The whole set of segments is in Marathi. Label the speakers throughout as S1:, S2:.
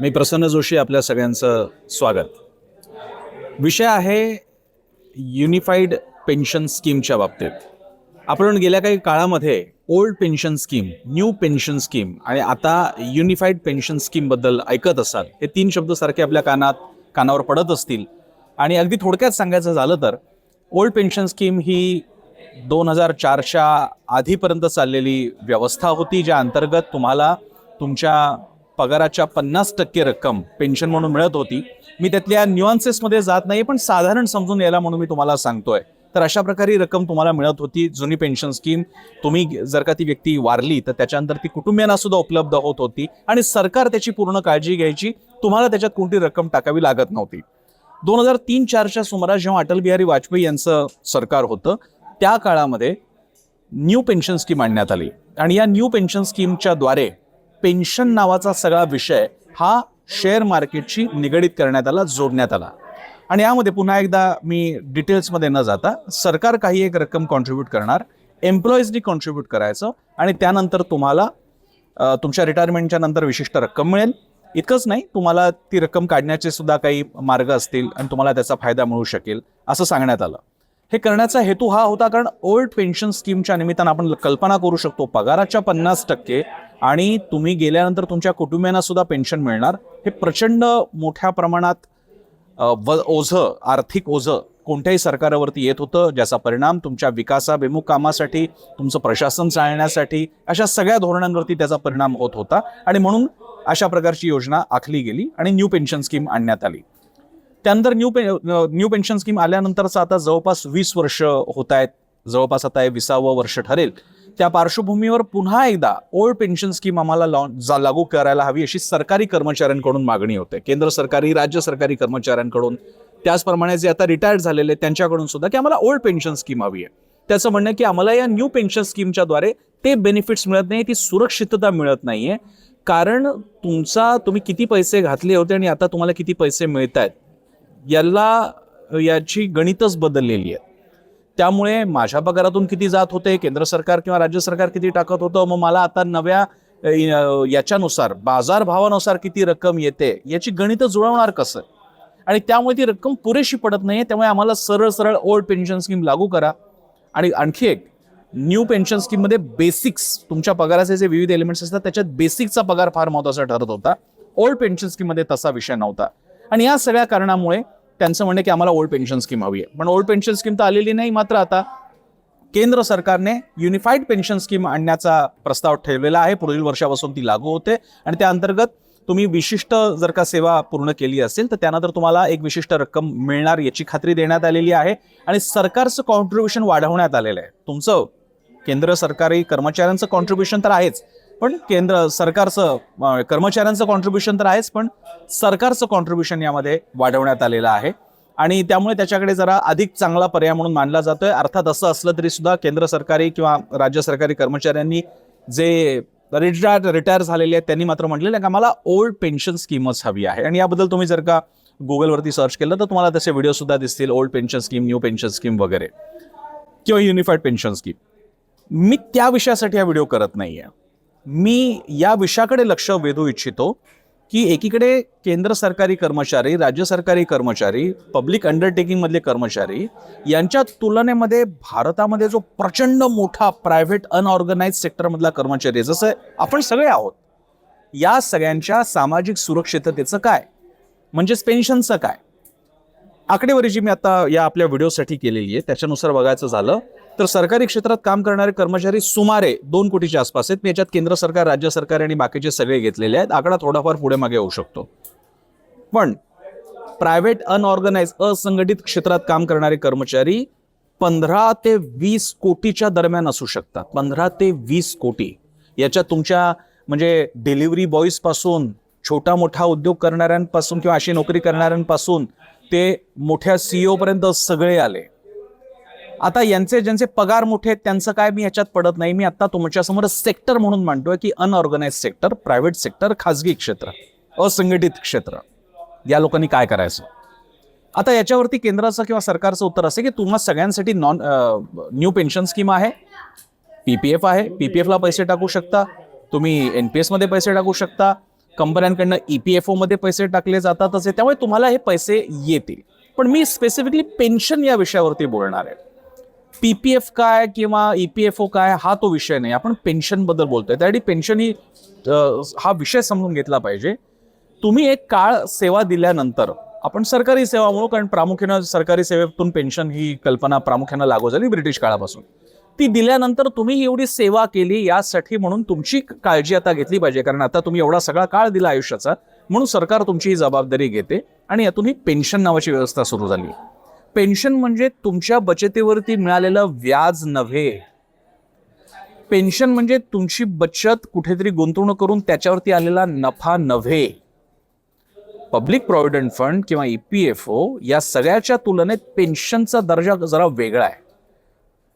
S1: मी प्रसन्न जोशी आपल्या सगळ्यांचं स्वागत. विषय आहे युनिफाईड पेन्शन स्कीमच्या बाबतीत. आपण गेल्या काही काळामध्ये old pension scheme new pension scheme आणि आता युनिफाईड पेन्शन स्कीमबद्दल ऐकत असाल हे तीन शब्द सारखे आपल्या कानात कानावर पडत असतील. आणि अगदी थोडक्यात सांगायचं झालं तर ओल्ड पेन्शन स्कीम ही दोन हजार चारच्या आधीपर्यंत चाललेली व्यवस्था होती ज्या अंतर्गत तुम्हाला तुमच्या पगाराच्या पन्नास टक्के रक्कम पेन्शन म्हणून मिळत होती. मी त्यातल्या न्युआन्सेसमध्ये जात नाही पण साधारण समजून यायला म्हणून मी तुम्हाला सांगतोय. तर अशा प्रकारे रक्कम तुम्हाला मिळत होती जुनी पेन्शन स्कीम तुम्ही जर का ती व्यक्ती वारली तर त्याच्यानंतर ती कुटुंबियांना सुद्धा उपलब्ध होत होती आणि सरकार त्याची पूर्ण काळजी घ्यायची. तुम्हाला त्याच्यात कोणती रक्कम टाकावी लागत नव्हती. दोन हजार तीन चारच्या सुमारास जेव्हा अटल बिहारी वाजपेयी यांचं सरकार होतं त्या काळामध्ये न्यू पेन्शन स्कीम आणण्यात आली. आणि या न्यू पेन्शन स्कीमच्या द्वारे पेन्शन नावाचा सगळा विषय हा शेअर मार्केटशी निगडीत करण्यात आला जोडण्यात आला. आणि यामध्ये पुन्हा एकदा मी डिटेल्समध्ये न जाता सरकार काही एक रक्कम कॉन्ट्रीब्यूट करणार एम्प्लॉईजनी कॉन्ट्रीब्यूट करायचं आणि त्यानंतर तुम्हाला तुमच्या रिटायरमेंटच्या नंतर विशिष्ट रक्कम मिळेल. इतकंच नाही तुम्हाला ती रक्कम काढण्याचे सुद्धा काही मार्ग असतील आणि तुम्हाला त्याचा फायदा मिळू शकेल असं सांगण्यात आलं. हे करण्याचा हेतू हा होता कारण ओल्ड पेन्शन स्कीमच्या निमित्तानं आपण कल्पना करू शकतो पगाराच्या पन्नास टक्के आणि तुम्ही गेल्यानंतर तुमच्या कुटुंबियांना सुद्धा पेन्शन मिळणार. हे प्रचंड मोठ्या प्रमाणात व ओझं आर्थिक ओझं कोणत्याही सरकारावरती येत होतं ज्याचा परिणाम तुमच्या विकासाभिमुख कामासाठी तुमचं प्रशासन चालण्यासाठी अशा सगळ्या धोरणांवरती त्याचा परिणाम होत होता. आणि म्हणून अशा प्रकारची योजना आखली गेली आणि न्यू पेन्शन स्कीम आणण्यात आली. त्यानंतर new pay new pension scheme आल्यानंतरचं आता जवळपास वीस वर्ष होत आहेत. जवळपास आता हे विसावं वर्ष ठरेल. त्या पार्श्वभूमीवर पुन्हा एकदा ओल्ड पेन्शन स्कीम आम्हाला लॉन्च जा- लागू करायला हवी अशी सरकारी कर्मचाऱ्यांकडून मागणी होते. केंद्र सरकारी राज्य सरकारी कर्मचाऱ्यांकडून. त्याचप्रमाणे जे आता रिटायर्ड झालेले आहेत, त्यांच्याकडून सुद्धा की आम्हाला ओल्ड पेन्शन स्कीम हवी आहे. त्याचं म्हणणं की आम्हाला या न्यू पेन्शन स्कीमच्या द्वारे ते बेनिफिट्स मिळत नाही ती सुरक्षितता मिळत नाहीये. कारण तुमचा तुम्ही किती पैसे घातले होते आणि आता तुम्हाला किती पैसे मिळत आहेत याला याची गणितच बदललेली आहे. त्यामुळे माझ्या पगारातून किती जात होते केंद्र सरकार किंवा राज्य सरकार किती टाकत होतं मग मला आता नव्या याच्यानुसार बाजारभावानुसार किती रक्कम येते याची गणितं जुळवणार कसं? आणि त्यामुळे ती रक्कम पुरेशी पडत नाही त्यामुळे आम्हाला सरळ सरळ ओल्ड पेन्शन स्कीम लागू करा. आणि आणखी एक न्यू पेन्शन स्कीममध्ये बेसिक्स तुमच्या पगाराचे जे विविध एलिमेंट्स असतात त्याच्यात बेसिकचा पगार फार महत्त्वाचा ठरत होता. ओल्ड पेन्शन स्कीममध्ये तसा विषय नव्हता. आणि या सगळ्या कारणामुळे त्यांचं म्हणणं की आम्हाला ओल्ड पेन्शन स्कीम हवी आहे. पण ओल्ड पेन्शन स्कीम तर आलेली नाही मात्र आता केंद्र सरकारने युनिफाईड पेन्शन स्कीम आणण्याचा प्रस्ताव ठेवलेला आहे. पुढील वर्षापासून ती लागू होते. आणि त्या अंतर्गत तुम्ही विशिष्ट जर का सेवा पूर्ण केली असेल तर त्यानंतर तुम्हाला एक विशिष्ट रक्कम मिळणार याची खात्री देण्यात आलेली आहे. आणि सरकारचं कॉन्ट्रीब्युशन वाढवण्यात आलेलं आहे. तुमचं केंद्र सरकारी कर्मचाऱ्यांचं कॉन्ट्रीब्युशन तर आहेच. पण केंद्र सरकारचं कर्मचाऱ्यांचं कॉन्ट्रीब्युशन तर आहेच पण सरकारचं कॉन्ट्रीब्युशन यामध्ये वाढवण्यात आलेलं आहे. आणि त्यामुळे त्याच्याकडे जरा अधिक चांगला पर्याय म्हणून मानला जातोय. अर्थात असं असलं तरी सुद्धा केंद्र सरकारी किंवा राज्य सरकारी कर्मचाऱ्यांनी जे रिटायर रिटायर झालेले आहेत त्यांनी मात्र म्हटलेलं आहे का मला ओल्ड पेन्शन स्कीमच हवी आहे. आणि याबद्दल तुम्ही जर का गुगलवरती सर्च केलं तर तुम्हाला तसे व्हिडिओ सुद्धा दिसतील old pension scheme new pension scheme वगैरे. किंवा युनिफाईड पेन्शन स्कीम मी त्या विषयासाठी हा व्हिडिओ करत नाही आहे मी या विषयाकडे लक्ष वेधू इच्छितो की एकीकडे केंद्र सरकारी कर्मचारी राज्य सरकारी कर्मचारी पब्लिक अंडरटेकिंगमधले कर्मचारी यांच्या तुलनेमध्ये भारतामध्ये जो प्रचंड मोठा प्रायव्हेट अनऑर्गनाइज सेक्टरमधला कर्मचारी आहे, जसं आपण सगळे आहोत या सगळ्यांच्या सामाजिक सुरक्षिततेचं काय? म्हणजेच पेन्शनचं काय? आकडेवारी जी मी आता या आपल्या व्हिडिओसाठी केलेली आहे त्याच्यानुसार बघायचं झालं. तर सरकारी क्षेत्रात काम करणारे कर्मचारी सुमारे दोन कोटीच्या आसपास आहेत. मी याच्यात केंद्र सरकार राज्य सरकार आणि बाकीचे सगळे घेतलेले आहेत. आकडा थोडाफार पुढे मागे होऊ शकतो. पण प्रायव्हेट अनऑर्गनाइज असंघटित क्षेत्रात काम करणारे कर्मचारी पंधरा ते वीस कोटीच्या दरम्यान असू शकतात. पंधरा ते वीस कोटी. याच्यात तुमच्या म्हणजे डिलिव्हरी बॉईजपासून छोटा मोठा उद्योग करणाऱ्यांपासून किंवा अशी नोकरी करणाऱ्यांपासून ते मोठ्या सीईओ पर्यंत सगळे आले. आता यांचे ज्यांचे पगार मोठे आहेत त्यांचं काय मी याच्यात पडत नाही. मी आता तुमच्यासमोर सेक्टर म्हणून मांडतोय की अनऑर्गनाइज सेक्टर प्रायव्हेट सेक्टर खाजगी क्षेत्र असंघटित क्षेत्र. या लोकांनी काय करायचं? आता याच्यावरती केंद्राचं किंवा सरकारचं उत्तर असं की तुम्हा सगळ्यांसाठी नॉन न्यू पेन्शन स्कीम आहे. पी पी एफ आहे. पी पी एफला पैसे टाकू शकता. तुम्ही एन पी एसमध्ये पैसे टाकू शकता. कंपन्यांकडनं ई पी एफ ओमध्ये पैसे टाकले जातातच आहे त्यामुळे तुम्हाला हे पैसे येतील. पण मी स्पेसिफिकली पेन्शन या विषयावरती बोलणार आहे. पीपीएफ काय किंवा ईपीएफओ काय हा तो विषय नाही. आपण पेन्शनबद्दल बोलतोय. त्यासाठी पेन्शन ही हा विषय समजून घेतला पाहिजे. तुम्ही एक काळ सेवा दिल्यानंतर आपण सरकारी सेवा म्हणू कारण प्रामुख्यानं सरकारी सेवेतून पेन्शन ही कल्पना प्रामुख्यानं लागू झाली ब्रिटिश काळापासून. ती दिल्यानंतर तुम्ही एवढी सेवा केली यासाठी म्हणून तुमची काळजी आता घेतली पाहिजे. कारण आता तुम्ही एवढा सगळा काळ दिला आयुष्याचा म्हणून सरकार तुमची ही जबाबदारी घेते आणि यातून ही पेन्शन नावाची व्यवस्था सुरू झाली. पेन्शन म्हणजे तुमच्या बचतीवरती मिळालेलं व्याज नव्हे. पेन्शन म्हणजे तुमची बचत कुठेतरी गुंतवणूक करून त्याच्यावरती आलेला नफा नव्हे. पब्लिक प्रॉव्हिडंट फंड किंवा ई पी एफ ओ या सगळ्याच्या तुलनेत पेन्शनचा दर्जा जरा वेगळा आहे.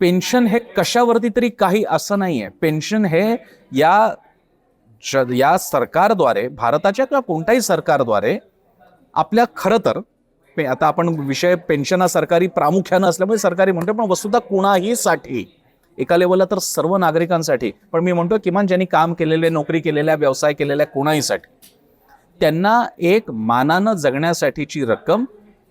S1: पेन्शन हे कशावरती तरी काही असं नाही आहे पेन्शन हे या ज- या सरकारद्वारे भारताच्या किंवा कोणत्याही सरकारद्वारे आपल्या खरं तर पे- आता आपण विषय पेन्शन हा सरकारी प्रामुख्यानं असल्यामुळे सरकारी म्हणतो पण वस्तुता कुणाहीसाठी? एका लेवलला तर सर्व नागरिकांसाठी. पण मी म्हणतो किमान ज्यांनी काम केलेले नोकरी केलेल्या व्यवसाय केलेल्या कुणाहीसाठी? त्यांना एक मानानं जगण्यासाठीची रक्कम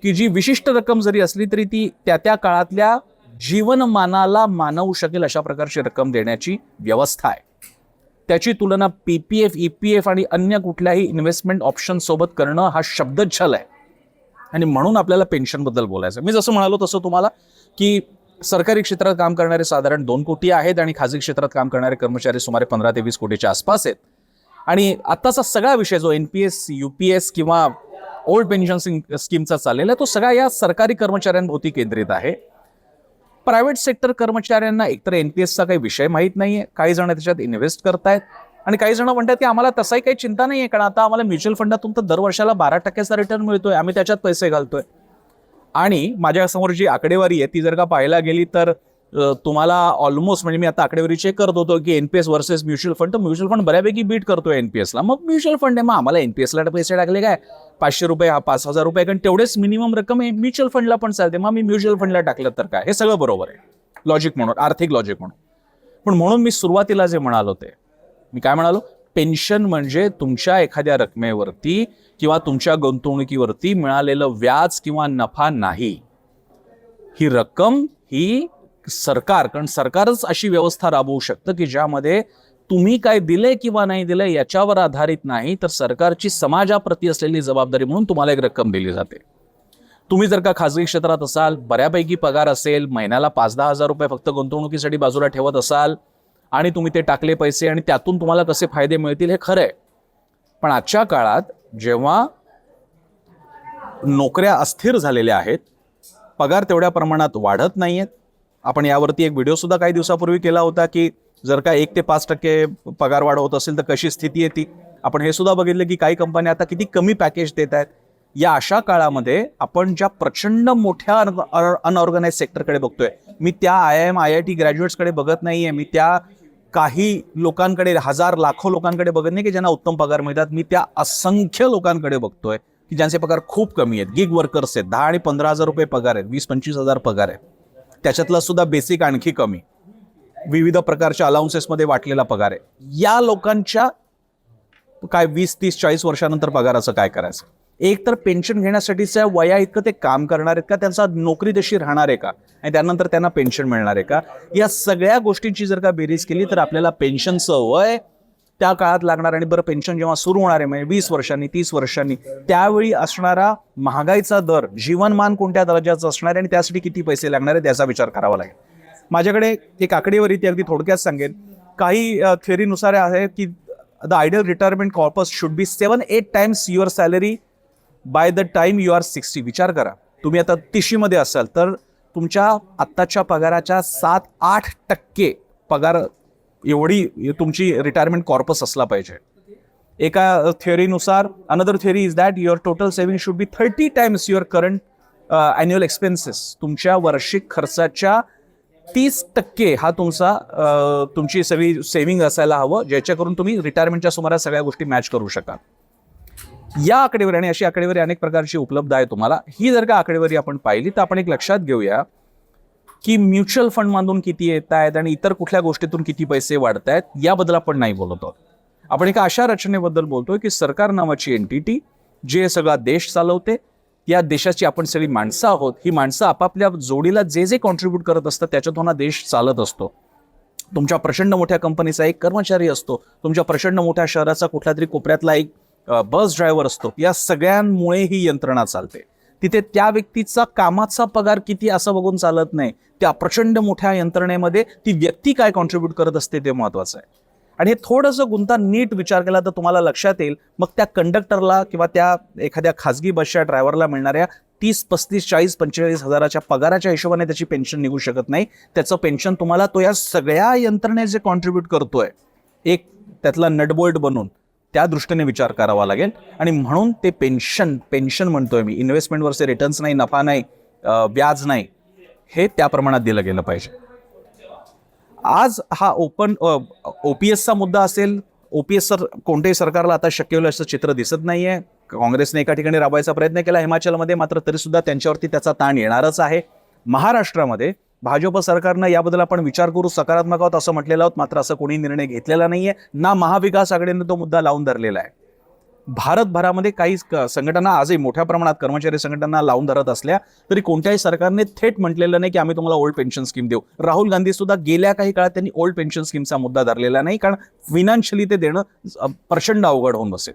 S1: की जी विशिष्ट रक्कम जरी असली तरी ती त्या त्या काळातल्या जीवनमानाला मानवू शकेल अशा प्रकारची रक्कम देण्याची व्यवस्था आहे. त्याची तुलना P P F E P F आणि अन्य कुठल्याही इन्व्हेस्टमेंट ऑप्शन सोबत करणं हा शब्दच्छल आहे. आणि म्हणून आपल्याला पेन्शनबद्दल बोलायचं. मी जसं म्हणालो तसं तुम्हाला की सरकारी क्षेत्रात काम करणारे साधारण दोन कोटी आहेत आणि खाजगी क्षेत्रात काम करणारे कर्मचारी सुमारे पंधरा ते वीस कोटीच्या आसपास आहेत. आणि आत्ताचा सगळा विषय जो N P S U P S किंवा ओल्ड पेन्शन स्कीमचा चाललेला आहे तो सगळा या सरकारी कर्मचाऱ्यांभोवती केंद्रित आहे. प्रायव्हेट सेक्टर कर्मचाऱ्यांना एकतर एन पी एसचा काही विषय माहीत नाहीये. काही जण त्याच्यात इन्व्हेस्ट करतायत. आणि काही जण म्हणतात की आम्हाला तसाही काही चिंता नाही आहे कारण आता आम्हाला म्युच्युअल फंडातून तर दरवर्षाला बारा टक्क्याचा रिटर्न मिळतोय. आम्ही त्याच्यात पैसे घालतोय. आणि माझ्यासमोर जी आकडेवारी आहे ती जर का पाहायला गेली तर तुम्हाला ऑलमोस्ट म्हणजे मी आता आकडेवारी चेक करत होतो की एनपीएस वर्सेस म्युच्युअल फंड. तर म्युच्युअल फंड बऱ्यापैकी बीट करतोय एनपीएसला मग म्युच्युअल फंड आहे मग आम्हाला एनपीएसला पैसे टाकले काय? पाचशे रुपये हा पाच हजार रुपये कारण तेवढेच मिनिमम रक्कम आहे. म्युच्युअल फंडला पण चालते. मग मी म्युच्युअल फंडला टाकलं तर काय? हे सगळं बरोबर आहे. लॉजिक म्हणून आर्थिक लॉजिक म्हणून. पण म्हणून मी सुरुवातीला जे म्हणालो ते मी काय म्हणालो? पेन्शन म्हणजे तुमच्या एखाद्या रकमेवरती किंवा तुमच्या गुंतवणुकीवरती मिळालेलं व्याज किंवा नफा नाही. ही रक्कम ही सरकार कारण सरकारच अशी व्यवस्था राबवू शकतं की ज्यामध्ये तुम्ही काय दिले किंवा नाही दिले याच्यावर आधारित नाही तर सरकारची समाजाप्रती असलेली जबाबदारी म्हणून तुम्हाला एक रक्कम दिली जाते. तुम्ही जर का खाजगी क्षेत्रात असाल बऱ्यापैकी पगार असेल महिन्याला पाच दहा हजार रुपये फक्त गुंतवणुकीसाठी बाजूला ठेवत असाल आणि तुम्ही ते टाकले पैसे आणि त्यातून तुम्हाला कसे फायदे मिळतील हे खरं आहे. पण आजच्या काळात जेव्हा नोकऱ्या अस्थिर झालेल्या आहेत पगार तेवढ्या प्रमाणात वाढत नाही आहेत आपण यावरती एक व्हिडिओसुद्धा काही दिवसापूर्वी केला होता की जर का एक ते पाच टक्के पगार वाढ होत असेल तर कशी स्थिती आहे ती. आपण हे सुद्धा बघितलं की काही कंपन्या आता किती कमी पॅकेज देत आहेत. या अशा काळामध्ये आपण ज्या प्रचंड मोठ्या अनऑर्गनाइज सेक्टरकडे बघतोय. मी त्या I I M I I T ग्रॅज्युएट्सकडे बघत नाही आहे मी त्या काही लोकांकडे हजार लाखो लोकांकडे बघत नाही की ज्यांना उत्तम पगार मिळतात. मी त्या असंख्य लोकांकडे बघतोय की ज्यांचे पगार खूप कमी आहेत. गिग वर्कर्स आहेत. दहा आणि पंधरा हजार रुपये पगार आहेत. वीस पंचवीस हजार पगार आहेत. त्याच्यातला सुद्धा बेसिक आणखी कमी. विविध प्रकारच्या अलाउन्सेसमध्ये वाटलेला पगार आहे. या लोकांच्या काय वीस तीस चाळीस वर्षानंतर पगाराचं काय करायचं? एक तर पेन्शन घेण्यासाठीच्या वया इतकं ते काम करणार आहेत का? त्यांचा नोकरी तशी राहणार आहे का? आणि त्यानंतर त्यांना पेन्शन मिळणार आहे का? या सगळ्या गोष्टींची जर का बेरीज केली तर आपल्याला पेन्शनचं वय त्या काळात लागणार आणि बरं पेन्शन जेव्हा सुरू होणार आहे म्हणजे वीस वर्षांनी तीस वर्षांनी त्यावेळी असणारा महागाईचा दर जीवनमान कोणत्या दर्जाचं असणार आहे आणि त्यासाठी किती पैसे लागणार आहे त्याचा विचार करावा लागेल. माझ्याकडे एक आकडेवारी ती अगदी थोडक्यात सांगेन. काही थेअरीनुसार आहे की the ideal retirement corpus should be seven eight times your salary by the time you are sixty विचार करा. तुम्ही आता तिशीमध्ये असाल तर तुमच्या आत्ताच्या पगाराच्या सात आठ टक्के पगार एवढी तुमची रिटायरमेंट कॉर्पस असला पाहिजे. एका थिअरीनुसार another theory is that your total saving should be thirty times your current annual expenses तुमच्या वार्षिक खर्चाच्या तीस टक्के हा तुमचा uh, तुमची सगळी सेव्हिंग असायला हवं ज्याच्याकरून तुम्ही रिटायरमेंटच्या सुमारास सगळ्या गोष्टी मॅच करू शकाल. या आकडेवारी आणि अशी आकडेवारी अनेक प्रकारची उपलब्ध आहे तुम्हाला. ही जर का आकडेवारी आपण पाहिली तर आपण एक लक्षात घेऊया की म्युच्युअल फंडमधून किती येत आहेत आणि इतर कुठल्या गोष्टीतून किती पैसे वाढत आहेत याबद्दल आपण नाही बोलत आहोत. आपण एका अशा रचनेबद्दल बोलतोय की सरकार नावाची एनटीटी जे सगळा देश चालवते या देशाची आपण सगळी माणसं आहोत ही माणसं आपापल्या जोडीला जे जे कॉन्ट्रीब्यूट करत असतात त्याच्यातून हा देश चालत असतो. तुमच्या प्रचंड मोठ्या कंपनीचा एक कर्मचारी असतो तुमच्या प्रचंड मोठ्या शहराचा कुठल्या तरी कोपऱ्यातला एक बस ड्रायव्हर असतो. या सगळ्यांमुळे ही यंत्रणा चालते. तिथे त्या व्यक्तीचा कामाचा पगार किती असं बघून चालत नाही. त्या प्रचंड मोठ्या यंत्रणेमध्ये ती व्यक्ती काय कॉन्ट्रीब्यूट करत असते ते महत्वाचं आहे. आणि हे थोडंसं गुंता नीट विचार केला तर तुम्हाला लक्षात येईल. मग त्या कंडक्टरला किंवा त्या एखाद्या खाजगी बसच्या ड्रायव्हरला मिळणाऱ्या तीस पस्तीस चाळीस पंचेचाळीस हजाराच्या पगाराच्या हिशोबाने त्याची पेन्शन निघू शकत नाही. त्याचं पेन्शन तुम्हाला तो या सगळ्या यंत्रणेत जे कॉन्ट्रीब्यूट करतोय. एक त्यातला नटबोल्ट बनून. त्या दृष्टीने विचार करावा लागेल. आणि म्हणून ते पेन्शन पेन्शन म्हणतोय मी. इन्व्हेस्टमेंटवरचे रिटर्न्स नाही नफा नाही व्याज नाही हे त्या प्रमाणात दिलं गेलं पाहिजे. आज हा ओपन ओ पी एसचा मुद्दा असेल ओ पी एस सर कोणत्याही सरकारला आता शक्य होईल असं चित्र दिसत नाहीये. काँग्रेसने एका ठिकाणी राबवायचा प्रयत्न केला हिमाचलमध्ये मात्र तरीसुद्धा त्यांच्यावरती त्याचा ताण येणारच आहे. महाराष्ट्रामध्ये भाजप सरकारनं याबद्दल आपण विचार करू सकारात्मक आहोत असं म्हटलेलं आहोत मात्र असं कोणी निर्णय घेतलेला नाहीये. ना महाविकास आघाडीने तो मुद्दा लावून धरलेला आहे. भारतभरामध्ये काही संघटना आजही मोठ्या प्रमाणात कर्मचारी संघटना लावून धरत असल्या तरी कोणत्याही सरकारने थेट म्हटलेलं नाही की आम्ही तुम्हाला ओल्ड पेन्शन स्कीम देऊ. राहुल गांधी सुद्धा गेल्या काही काळात त्यांनी ओल्ड पेन्शन स्कीमचा मुद्दा धरलेला नाही कारण फिनान्शियली ते देणं प्रचंड अवघड होऊन बसेल.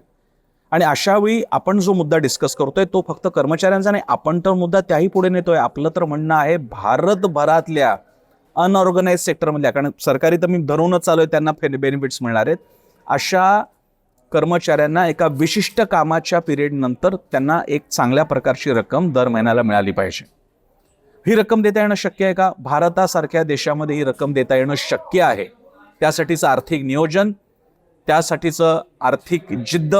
S1: आणि अशा वेळी आपण जो मुद्दा डिस्कस करतोय तो फक्त कर्मचाऱ्यांचा नाही आपण तर मुद्दा त्याही पुढे नेतोय. आपलं तर म्हणणं आहे भारतभरातल्या अनऑर्गनाईज सेक्टरमधल्या कारण सरकारी तर मी धरूनच चालू आहे त्यांना बेनिफिट्स मिळणार आहेत. अशा कर्मचाऱ्यांना एका विशिष्ट कामाच्या पिरियडनंतर त्यांना एक चांगल्या प्रकारची रक्कम दर महिन्याला मिळाली पाहिजे. ही रक्कम देता येणं शक्य आहे का? भारतासारख्या देशामध्ये ही रक्कम देता येणं शक्य आहे. त्यासाठीचं आर्थिक नियोजन त्यासाठीचं आर्थिक जिद्द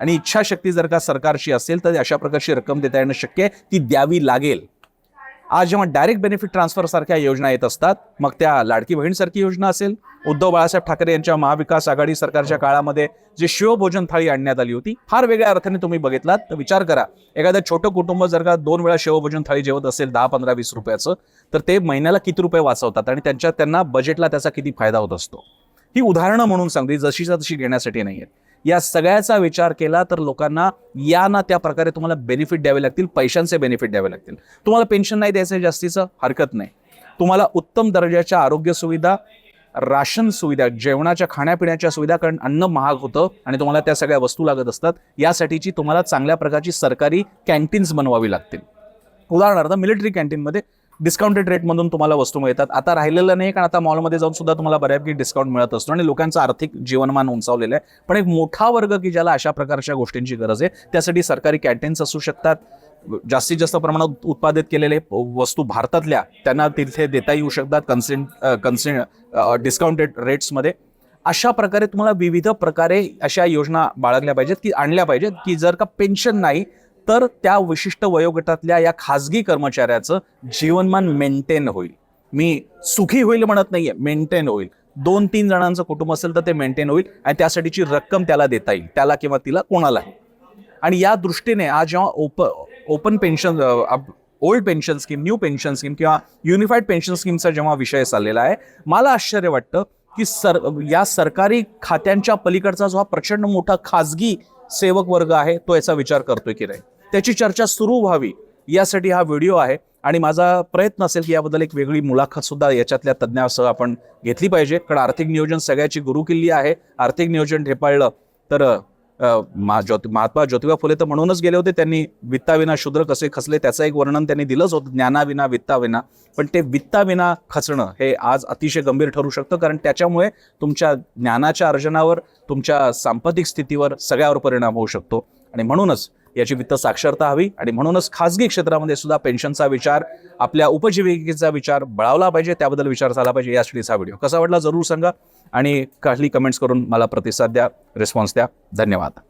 S1: आणि इच्छाशक्ती जर का सरकारची असेल तर अशा प्रकारची रक्कम देता येणं शक्य आहे ती द्यावी लागेल. आज जेव्हा डायरेक्ट बेनिफिट ट्रान्सफर सारख्या योजना येत असतात मग त्या लाडकी बहीणसारखी योजना असेल. उद्धव बाळासाहेब ठाकरे यांच्या महाविकास आघाडी सरकारच्या काळामध्ये जे शिवभोजन थाळी आणण्यात आली होती फार वेगळ्या अर्थाने तुम्ही बघितलात तर विचार करा. एखादं छोटं कुटुंब जर का दोन वेळा शिवभोजन थाळी जेवत असेल दहा पंधरा वीस रुपयाचं तर ते महिन्याला किती रुपये वाचवतात आणि त्यांच्या त्यांना बजेटला त्याचा किती फायदा होत असतो? ही उदाहरणं म्हणून सांगते जशीच्या तशी घेण्यासाठी नाही आहेत या सगळ्याचा विचार केला तर लोकांना या ना त्या प्रकारे तुम्हाला बेनिफिट द्यावे लागतील पैशांचे बेनिफिट द्यावे लागतील. तुम्हाला पेन्शन नाही द्यायचं जास्तीचं हरकत नाही. तुम्हाला उत्तम दर्जाच्या आरोग्य सुविधा राशन सुविधा जेवणाच्या खाण्यापिण्याच्या सुविधा कारण अन्न महाग होतं आणि तुम्हाला त्या सगळ्या वस्तू लागत असतात. यासाठीची तुम्हाला चांगल्या प्रकारची सरकारी कॅन्टीन्स बनवावी लागतील. उदाहरणार्थ मिलिटरी कॅन्टीनमध्ये डिस्काउंटेड रेटमधून तुम्हाला वस्तू मिळतात. आता राहिलेलं नाही कारण आता मॉलमध्ये जाऊन सुद्धा तुम्हाला बऱ्यापैकी डिस्काउंट मिळत असतो आणि लोकांचं आर्थिक जीवनमान उंचावलेलं आहे. पण एक मोठा वर्ग की ज्याला अशा प्रकारच्या गोष्टींची गरज आहे त्यासाठी सरकारी कॅन्टीन्स असू शकतात. जास्तीत जास्त प्रमाणात उत्पादित केलेले वस्तू भारतातल्या त्यांना तिथे देता येऊ शकतात कन्सेंट कन्सेंट डिस्काउंटेड रेट्समध्ये अशा प्रकारे तुम्हाला विविध प्रकारे अशा योजना बाळगल्या पाहिजेत की आणल्या पाहिजेत की जर का पेन्शन नाही तर त्या विशिष्ट वयोगटातल्या या खाजगी कर्मचाऱ्याचं जीवनमान मेंटेन होईल. मी सुखी होईल म्हणत नाहीये मेंटेन होईल. दोन तीन जणांचं कुटुंब असेल तर ते मेंटेन होईल आणि त्यासाठीची रक्कम त्याला देता येईल. त्याला किंवा तिला कोणाला. आणि या दृष्टीने आज जेव्हा op open pension old pension scheme new pension scheme किंवा युनिफाईड पेन्शन स्कीमचा जेव्हा विषय चाललेला आहे मला आश्चर्य वाटतं की सर या सरकारी खात्यांच्या पलीकडचा जो हा प्रचंड मोठा खाजगी सेवक वर्ग आहे तो याचा विचार करतोय की नाही. त्याची चर्चा सुरू व्हावी यासाठी हा व्हिडिओ आहे आणि माझा प्रयत्न असेल की याबद्दल एक वेगळी मुलाखत सुद्धा याच्यातल्या तज्ज्ञासह आपण घेतली पाहिजे. कारण आर्थिक नियोजन सगळ्याची गुरुकिल्ली आहे. आर्थिक नियोजन ठेपाळलं तर मा ज्योति महात्मा ज्योतिबा फुले तर म्हणूनच गेले होते. त्यांनी वित्ताविना शूद्र कसे खचले त्याचं एक वर्णन त्यांनी दिलंच होतं. ज्ञानाविना वित्ताविना. पण ते वित्ताविना खचणं हे आज अतिशय गंभीर ठरू शकतं. कारण त्याच्यामुळे तुमच्या ज्ञानाच्या अर्जनावर तुमच्या सांपत्तिक स्थितीवर सगळ्यावर परिणाम होऊ शकतो. आणि म्हणूनच याची वित्त साक्षरता हवी आणि म्हणूनच खाजगी क्षेत्रामध्ये सुद्धा पेन्शनचा विचार आपल्या उपजीविकेचा विचार बळावला पाहिजे त्याबद्दल विचार झाला पाहिजे यासाठीचा व्हिडिओ. कसा वाटला जरूर सांगा आणि काही कमेंट्स करून मला प्रतिसाद द्या रिस्पॉन्स द्या. धन्यवाद.